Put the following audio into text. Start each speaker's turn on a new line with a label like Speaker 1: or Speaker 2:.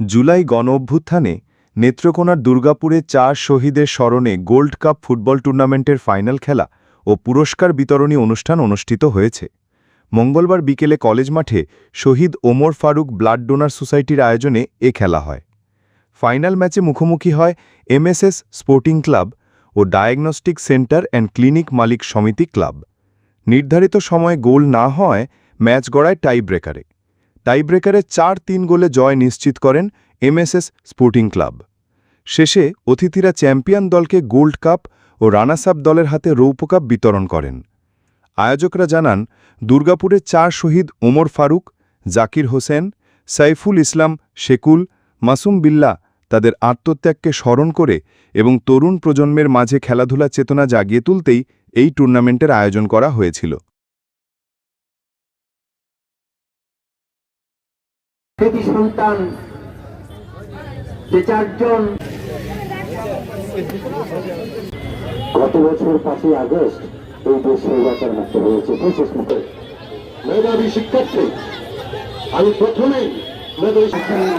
Speaker 1: জুলাই গণ অভ্যুত্থানে নেত্রকোনার দুর্গাপুরে চার শহীদের স্মরণে গোল্ড কাপ ফুটবল টুর্নামেন্টের ফাইনাল খেলা ও পুরস্কার বিতরণী অনুষ্ঠান অনুষ্ঠিত হয়েছে। মঙ্গলবার বিকেলে কলেজ মাঠে শহীদ ওমর ফারুক ব্লাড ডোনার সোসাইটির আয়োজনে এ খেলা হয়। ফাইনাল ম্যাচে মুখোমুখি হয় এমএসএস স্পোর্টিং ক্লাব ও ডায়াগনস্টিক সেন্টার অ্যান্ড ক্লিনিক মালিক সমিতি ক্লাব। নির্ধারিত সময়ে গোল না হয় ম্যাচ গড়ায় টাই ব্রেকারে টাই ব্রেকারে চার তিন গোলে জয় নিশ্চিত করেন এমএসএস স্পোর্টিং ক্লাব। শেষে অতিথিরা চ্যাম্পিয়ন দলকে গোল্ড কাপ ও রানার্স আপ দলের হাতে রৌপ্য কাপ বিতরণ করেন। আয়োজকরা জানান, দুর্গাপুরে চার শহীদ ওমর ফারুক, জাকির হোসেন, সাইফুল ইসলাম শেকুল, মাসুম বিল্লা তাদের আত্মত্যাগকে স্মরণ করে এবং তরুণ প্রজন্মের মাঝে খেলাধুলা চেতনা জাগিয়ে তুলতেই এই টুর্নামেন্টের আয়োজন করা হয়েছিল।
Speaker 2: কৃতি সন্তান যে চারজন।
Speaker 3: গত বছর পাঁচই আগস্ট এই দেশ নির্বাচন মুক্ত হয়েছে বিশেষ মুখে মেধাবী শিক্ষার্থী, আমি প্রথমেই মেধাবী শিক্ষার্থী